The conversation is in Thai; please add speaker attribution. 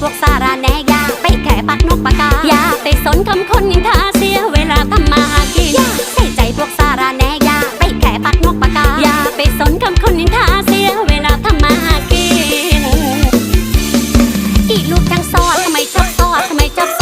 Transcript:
Speaker 1: พวกสาราแนยาไปแค่ปักนกปากกา อย่าไปสนคำคนนินทาเสียเวลาทำมาหากินยาใส่ใจพวกสาราแนยาไปแค่ปักนกปากกา อย่าไปสนคำคนนินทาเสียเวลาทำมาหากินอีลูกทั้งซอดทำไมชอบซอดทำไมชอบ